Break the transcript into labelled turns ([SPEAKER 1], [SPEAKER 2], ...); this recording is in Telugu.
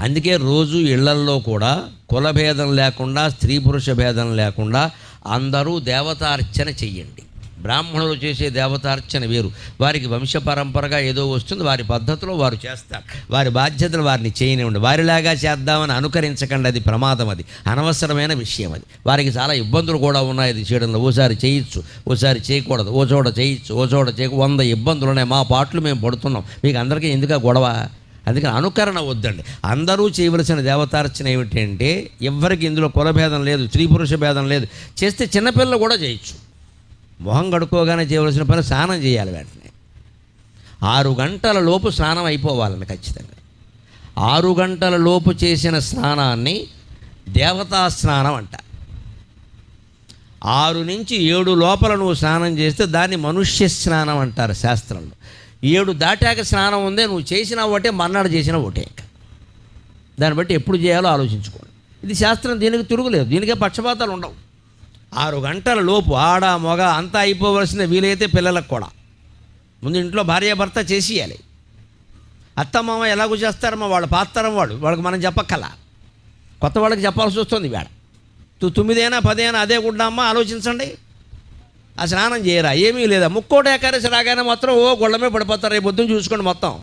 [SPEAKER 1] అందుకే రోజు ఇళ్ళల్లో కూడా కుల భేదం లేకుండా స్త్రీ పురుష భేదం లేకుండా అందరూ దేవతార్చన చెయ్యండి. బ్రాహ్మణులు చేసే దేవతార్చన వేరు. వారికి వంశపరంపరగా ఏదో వస్తుంది వారి పద్ధతిలో వారు చేస్తారు. వారి బాధ్యతలు వారిని చేయనివ్వండి. వారిలాగా చేద్దామని అనుకరించకండి అది ప్రమాదం అది. అనవసరమైన విషయం అది. వారికి చాలా ఇబ్బందులు కూడా ఉన్నాయి అది చేయడంలో. ఓసారి చేయొచ్చు ఓసారి చేయకూడదు. ఓ చోట చేయొచ్చు ఓ చోట చేయక. వంద ఇబ్బందులు ఉన్నాయి. మా పాటలు మేము పడుతున్నాం. మీకు అందరికీ ఎందుకు గొడవ? అందుకని అనుకరణ వద్దండి. అందరూ చేయవలసిన దేవతార్చన ఏమిటంటే ఎవ్వరికి ఇందులో కులభేదం లేదు స్త్రీ పురుష భేదం లేదు. చేస్తే చిన్నపిల్లలు కూడా చేయొచ్చు. మొహం కడుక్కోగానే చేయవలసిన పని స్నానం చేయాలి వెంటనే. ఆరు గంటల లోపు స్నానం అయిపోవాలని ఖచ్చితంగా. ఆరు గంటల లోపు చేసిన స్నానాన్ని దేవతా స్నానం అంట. ఆరు నుంచి ఏడు లోపల నువ్వు స్నానం చేస్తే దాన్ని మనుష్య స్నానం అంటారు శాస్త్రంలో. ఏడు దాటాక స్నానం ఉందే నువ్వు చేసిన ఒకటే మర్నాడు చేసిన ఒకటే. ఇంకా దాన్ని బట్టి ఎప్పుడు చేయాలో ఆలోచించుకోండి. ఇది శాస్త్రం దీనికి తిరుగులేదు. దీనికే పక్షపాతాలు ఉండవు. ఆరు గంటల లోపు ఆడ మొగ అంతా అయిపోవలసిన వీలైతే పిల్లలకు కూడా. ముందు ఇంట్లో భార్యాభర్త చేసేయాలి. అత్తమామ ఎలాగో చేస్తారమ్మా? వాళ్ళ పాత్రం వాడు. వాళ్ళకి మనం చెప్పక్కల. కొత్త వాళ్ళకి చెప్పాల్సి వస్తుంది వేడ తు తొమ్మిదైనా పదైనా అదే గుడ్డామ్మా ఆలోచించండి. ఆ స్నానం చేయరా? ఏమీ లేదా. ముక్కోటి ఏకాదశి రాగానే మాత్రం ఓ గుళ్ళమే పడిపోతారు. రేపు పొద్దున్న చూసుకోండి మొత్తం.